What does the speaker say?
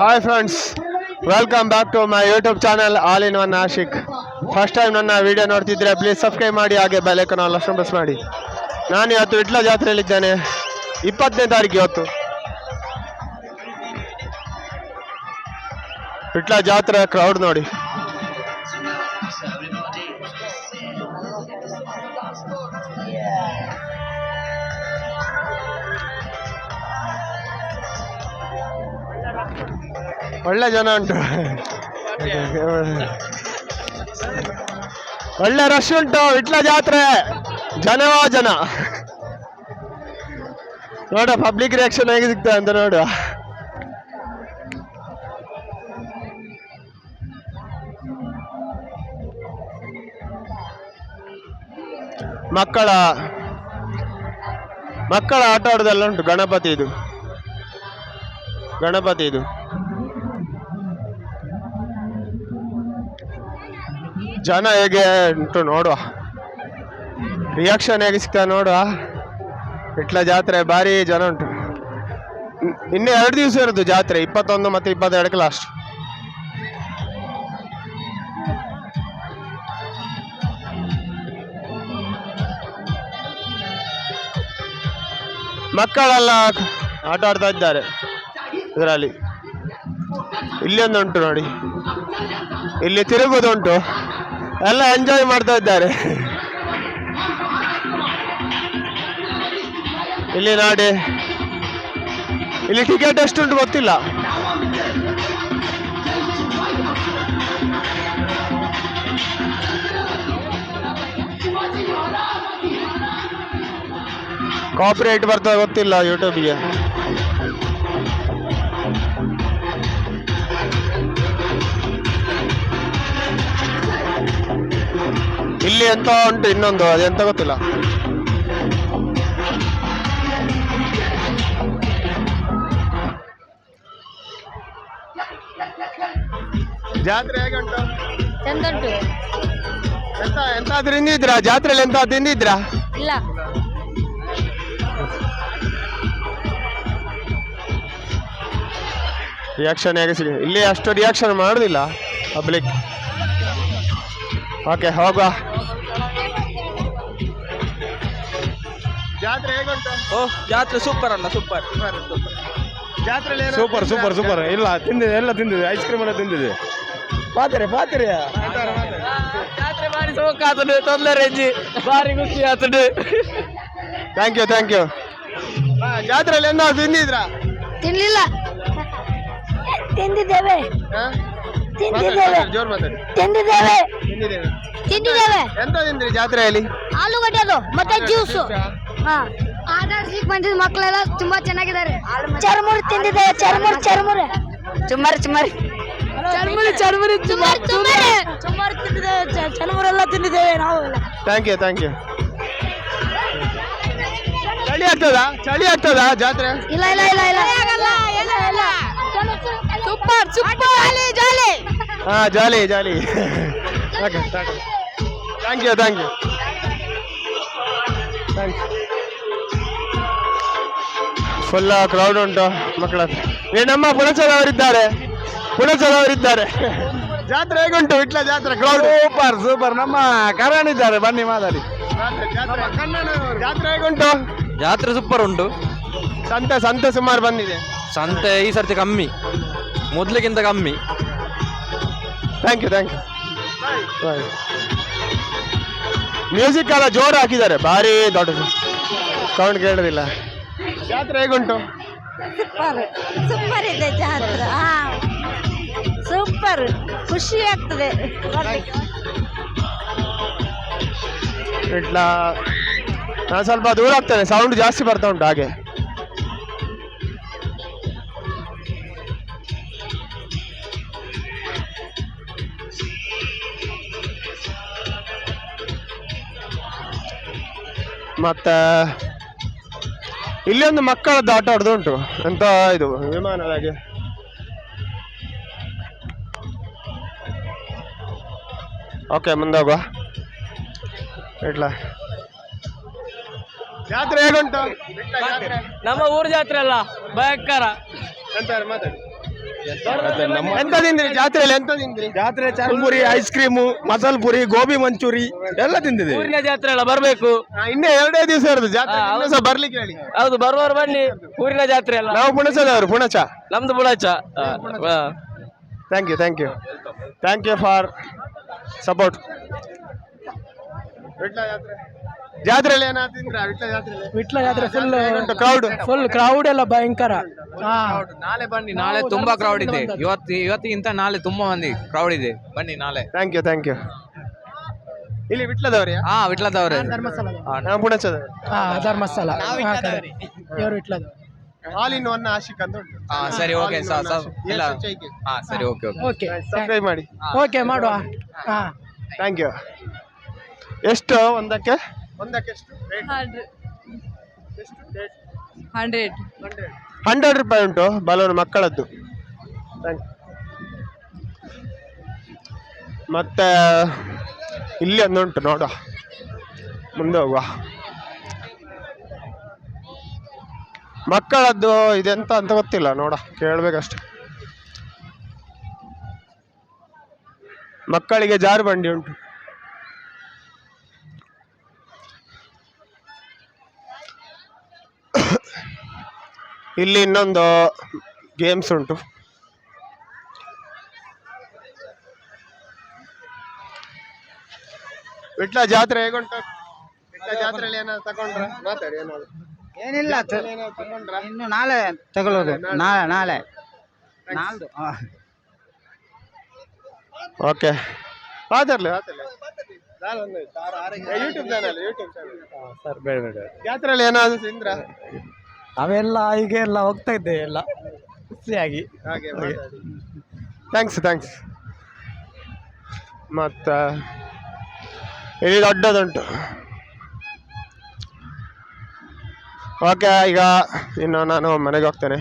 Hi friends welcome back to my YouTube channel all in one Ashik first time ನನ್ನ video ನೋಡ್ತಿದ್ರೆ please subscribe ಮಾಡಿ, ಹಾಗೆ bell icon all ಅಷ್ಟು press ಮಾಡಿ. ನಾನು ಇವತ್ತು ವಿಟ್ಲ ಜಾತ್ರೆಯಲ್ಲಿದ್ದೇನೆ ಇಪ್ಪತ್ತನೇ ತಾರೀಕು ಇವತ್ತು. ವಿಟ್ಲ ಜಾತ್ರೆ ಕ್ರೌಡ್ ನೋಡಿ. ಒಳ್ಳೆ ಜನ ಉಂಟು. ಒಳ್ಳೆ ರಶ್ ಉಂಟು, ವಿಟ್ಲ ಜಾತ್ರೆ. ಜನವೋ ಜನ. ನೋಡ ಪಬ್ಲಿಕ್ ರಿಯಾಕ್ಷನ್ ಹೇಗೆ ಸಿಗ್ತದೆ ಅಂತ ನೋಡುವ. ಮಕ್ಕಳ ಮಕ್ಕಳ ಆಟ ಆಡೋದೆಲ್ಲ ಉಂಟು ಗಣಪತಿ ಇದು ಗಣಪತಿ ಇದು ಜನ ಹೇಗೆ ಉಂಟು ನೋಡುವ. ರಿಯಾಕ್ಷನ್ ಹೇಗೆ ಸಿಗ್ತಾ ನೋಡುವ. ಇಟ್ಲ ಜಾತ್ರೆ ಭಾರಿ ಜನ ಉಂಟು. ಇನ್- ಇನ್ನೂ ಎರಡು ದಿವಸ ಇರೋದು ಜಾತ್ರೆ, ಇಪ್ಪತ್ತೊಂದು ಮತ್ತು ಇಪ್ಪತ್ತೆರಡಕ್ಕೆ ಲಾಸ್ಟ್ ಮಕ್ಕಳೆಲ್ಲ ಆಟ ಆಡ್ತಾ ಇದ್ದಾರೆ ಇದರಲ್ಲಿ. ಇಲ್ಲಿ ಒಂದು ಉಂಟು ನೋಡಿ. ಇಲ್ಲಿ ತಿರುಗುದುಂಟು. ಎಲ್ಲ ಎಂಜಾಯ್ ಮಾಡ್ತಾ ಇದ್ದಾರೆ. ಇಲ್ಲಿ ನೋಡಿ. ಇಲ್ಲಿ ಟಿಕೆಟ್ ಎಷ್ಟುಂಟು ಗೊತ್ತಿಲ್ಲ. ಕಾಪಿರೇಟ್ ಬರ್ತಾ ಗೊತ್ತಿಲ್ಲ ಯೂಟ್ಯೂಬ್ಗೆ ಇಲ್ಲಿ ಎಂತ ಉಂಟು ಇನ್ನೊಂದು ಅದೆಂತ ಗೊತ್ತಿಲ್ಲ. ಜಾತ್ರೆ ಹೇಗೆ ಉಂಟು? ಎಂತ ಎಂತಾದ್ರೂ ತಿಂದಿದ್ರಾ ಜಾತ್ರೆಯಲ್ಲಿ ಎಂತ ತಿಂದಿದ್ರಾ ಇಲ್ಲ. ರಿಯಾಕ್ಷನ್ ಹೇಗೆ ಸಿಗ ಇಲ್ಲಿ ಅಷ್ಟು ರಿಯಾಕ್ಷನ್ ಮಾಡುದಿಲ್ಲ ಪಬ್ಲಿಕ್ ಓಕೆ ಹೋಗುವ. ಜಾತ್ರೆ ಹೇಗುಂಟು? ಓ ಜಾತ್ರೆ ಸೂಪರ್ ಅಣ್ಣ ಸೂಪರ್ ಜಾತ್ರೆ ಸೂಪರ್ ಸೂಪರ್ ಸೂಪರ್ ಇಲ್ಲ ತಿಂದಿದೆ ಎಲ್ಲ ತಿಂದಿದೆ. ಐಸ್ ಕ್ರೀಮ್ ಎಲ್ಲ ತಿಂದಿದೆ. ಪಾತ್ರೆ ಪಾತ್ರೆ. ಜಾತ್ರೆ ಬಾರಿ ತೊಂದರೆ ಅಜ್ಜಿ ಬಾರಿ ಖುಷಿ ಆತುಂಡು ಥ್ಯಾಂಕ್ ಯು ಥ್ಯಾಂಕ್ ಯು ಜಾತ್ರೆಯಲ್ಲಿ ಎಂತ ತಿಂದಿದ್ರಾ? ತಿನ್ಲಿಲ್ಲ. ತಿಂದಿದ್ದೇವೆ. ತಿಂದಿದ್ದೇವೆ. ಜೋರ್ ಮಾತಾಡಿ. ತಿಂದಿದ್ದೇವೆ. ತಿಂದಿದ್ದೇವೆ. ತಿಂದಿದ್ದೇವೆ. ಎಂತ ತಿಂದ್ರಿ ಜಾತ್ರೆಯಲ್ಲಿ ಆಲೂಗಡ್ಡೆ ಅದು ಮತ್ತೆ ಜ್ಯೂಸು ಹಾ. ಆಧಾರ್ಸಿಗೆ ಬಂದಿದ್ದ ಮಕ್ಕಳೆಲ್ಲ ತುಂಬಾ ಚೆನ್ನಾಗಿದ್ದಾರೆ. ಚರ್ಮುರಿ ತಿಂದಿದ್ದೇವೆ ಚರ್ಮುರಿ ಚರ್ಮುರಿ. ಚುಮ್ಮರಿ ಚುಮ್ಮರಿ. ಚರ್ಮುರಿ ಚರ್ಮುರಿ ಚುಮ್ಮರಿ ಚುಮ್ಮರಿ. ಚುಮ್ಮರಿ ತಿಂದಿದ್ದೇವೆ ಚರ್ಮುರೆಲ್ಲ ತಿಂದಿದ್ದೇವೆ ನಾವು. ಥ್ಯಾಂಕ್ ಯು ಥ್ಯಾಂಕ್ ಯು ಚಳಿ ಆಗ್ತದಾ? ಚಳಿ ಆಗ್ತದಾ ಜಾತ್ರೆ? ಇಲ್ಲ ಇಲ್ಲ ಇಲ್ಲ ಇಲ್ಲ. ಸೂಪರ್ ಸೂಪರ್ ಜಾಲಿ ಜಾಲಿ ಹಾ jolly jolly okay thank you thank you thanks full crowd ಉಂಟು ಮಕ್ಕಳ ನಮ್ಮ ಪುಣಚದವರಿದ್ದಾರೆ ಪುಣಚದವರಿದ್ದಾರೆ ಜಾತ್ರೆ ಹೇಗುಂಟು? ಇಟ್ಲ ಜಾತ್ರೆ ಕ್ರೌಡ್ ಸೂಪರ್ ಸೂಪರ್ ನಮ್ಮ ಕರಣ್ ಇದ್ದಾರೆ ಬನ್ನಿ ಮಾತಾಡಿ ಜಾತ್ರೆ ಹೇಗುಂಟು? ಜಾತ್ರೆ ಸೂಪರ್ ಉಂಟು. ಸಂತೆ ಸಂತೆ ಸುಮಾರು ಬಂದಿದೆ. ಸಂತೆ ಈ ಸರ್ತಿ ಕಮ್ಮಿ. ಮೊದ್ಲಿಗಿಂತ ಕಮ್ಮಿ. Thank you thank you music ಎಲ್ಲ ಜೋರು ಹಾಕಿದ್ದಾರೆ. ಭಾರಿ ದೊಡ್ಡದು ಸೌಂಡ್ ಕೇಳೋದಿಲ್ಲ. ಜಾತ್ರೆ ಹೇಗುಂಟು? ಸೂಪರ್ ಸೂಪರ್ ಇದೆ ಜಾತ್ರೆ. ಹಾ. ಸೂಪರ್ ಖುಷಿ ಆಗ್ತದೆ. ಇಟ್ಲ ನಾನು ಸ್ವಲ್ಪ ದೂರ ಆಗ್ತೇನೆ. ಸೌಂಡ್ ಜಾಸ್ತಿ ಬರ್ತಾ ಉಂಟು ಹಾಗೆ. ಮತ್ತೆ ಇಲ್ಲಿ ಒಂದು ಮಕ್ಕಳದ್ದು ಆಟ ಆಡೋದು ಉಂಟು. ಎಂತ ಇದು ವಿಮಾನದಾಗೆ. ಓಕೆ ಮುಂದೆ ಇಡ್ಲ. ಜಾತ್ರೆ ಹೇಗುಂಟು? ನಮ್ಮ ಊರ್ ಜಾತ್ರೆ ಅಲ್ಲ ಭಯಂಕರ. ಅಂತಾರೆ ಮಾತಾಡಿ? ಎಂತ ತಿಂದ್ರಿ ಜಾತ್ರೆಯಲ್ಲಿ ಎಂತ ತಿಂದ್ರಿ ಜಾತ್ರೆ ಚರ್ಮುರಿ ಐಸ್ ಕ್ರೀಮು ಮಸಾಲ್ ಪುರಿ ಗೋಬಿ ಮಂಚೂರಿ ಎಲ್ಲ ತಿಂದಿದೆ ಊರಿನ ಜಾತ್ರೆ ಎಲ್ಲ ಬರ್ಬೇಕು. ಇನ್ನೇ ಎರಡೇ ದಿವಸ ಇರೋದು ಜಾತ್ರೆ. ಇನ್ನೂ ಸಹ ಬರ್ಲಿಕ್ಕೆ ಹೇಳಿ. ಹೌದು ಬರುವವರು ಬನ್ನಿ. ಊರಿನ ಜಾತ್ರೆ ಅಲ್ಲ. ನಾವು ಪುಣಚದವರು ಪುಣಚ. ನಮ್ದು Punacha. Thank you thank you thank you for support ಜಾತ್ರೆ? ಜಾತ್ರೆಯಲ್ಲಿ ಏನಾದ್ರು ತಿಂದ್ರಾ ವಿಟ್ಲ ಜಾತ್ರೆಯಲ್ಲಿ? ವಿಟ್ಲ ಜಾತ್ರೆ ಫುಲ್ ಉಂಟು ಕ್ರೌಡ್ ಫುಲ್ ಕ್ರೌಡ್ ಎಲ್ಲ ಭಯಂಕರ. ನಾಳೆ ಬನ್ನಿ ನಾಳೆ ತುಂಬಾ ಕ್ರೌಡ್ ಇದೆ. ಇವತ್ತು ಇವತ್ತಿಗಿಂತ ನಾಳೆ ತುಂಬಾ ಮಂದಿ ಕ್ರೌಡ್ ಇದೆ. ಬನ್ನಿ ನಾಳೆ. ಥ್ಯಾಂಕ್ ಯು ಥ್ಯಾಂಕ್ ಯು ಇಲ್ಲಿ ವಿಟ್ಲದವ್ರಿ? ಹಾ ವಿಟ್ಲದವ್ರೆ. ಧರ್ಮಸ್ಥಳ ನಾವು ಪುಣಚದವರು. ಹಾ ಧರ್ಮಸ್ಥಳ. ಇವರು ವಿಟ್ಲದವ್ರು. ಆಲ್ ಇನ್ ಒನ್ ಆಶಿಕ್ ಅಂತ ಉಂಟು. ಹಾ ಸರಿ ಓಕೆ ಸರ್ ಇಲ್ಲ. Yes, ಹಾ ಸರಿ ಓಕೆ ಓಕೆ ಓಕೆ ಸಬ್ಸ್ಕ್ರೈಬ್ ಮಾಡಿ. ಓಕೆ ಮಾಡುವ. ಹಾ. ಥ್ಯಾಂಕ್ ಯು ಎಷ್ಟು ಒಂದಕ್ಕೆ? ಒಂದಕ್ಕೆ ಎಷ್ಟು? ಹಂಡ್ರೆಡ್. ಹಂಡ್ರೆಡ್. ರೂಪಾಯಿ ಉಂಟು ಬಲೂನ್ ಮಕ್ಕಳದ್ದು. ಮತ್ತೆ ಇಲ್ಲಿ ಒಂದು ಉಂಟು ನೋಡುವ. ಮುಂದೆ ಹೋಗುವ. ಮಕ್ಕಳದ್ದು ಇದೆಂತ ಅಂತ ಗೊತ್ತಿಲ್ಲ ನೋಡ ಕೇಳ್ಬೇಕಷ್ಟೆ. ಮಕ್ಕಳಿಗೆ ಜಾರು ಬಂಡಿ ಉಂಟು. ಇಲ್ಲಿ ಇನ್ನೊಂದು ಗೇಮ್ಸ್ ಉಂಟು. ವಿಟ್ಲ ಜಾತ್ರೆ ಹೇಗುಂಟು? ವಿಟ್ಲ ಜಾತ್ರೆಯಲ್ಲಿ ಏನಾದ್ರು ತಗೊಂಡ್ರ? ಮಾತಾಡಿ ಏನಾದ್ರು. ಏನಿಲ್ಲ ತಗೊಂಡ್ರ? ಇನ್ನು ನಾಳೆ ತಗೊಳ್ಳೋದು. ನಾಳೆ. ನಾಳೆ ನಾಳ್ದು ಓಕೆ ಆತರ್ಲಿ ಮಾತಾಡ್ಲಿ YouTube channel YouTube channel sir ಬೇಡ ಬೇಡ. ಜಾತ್ರೆಯಲ್ಲಿ ಏನಾದ್ರು ತಿಂದ್ರ? ಅವೆಲ್ಲ ಹೀಗೆ ಎಲ್ಲ ಹೋಗ್ತಾ ಇದ್ದೆ ಎಲ್ಲ ಖುಷಿಯಾಗಿ. ಹಾಗೆ ಥ್ಯಾಂಕ್ಸ್ ಥ್ಯಾಂಕ್ಸ್ ಮತ್ತು ಇಲ್ಲಿ ದೊಡ್ಡದುಂಟು. ಓಕೆ ಈಗ ಇನ್ನು ನಾನು ಮನೆಗೆ ಹೋಗ್ತೇನೆ.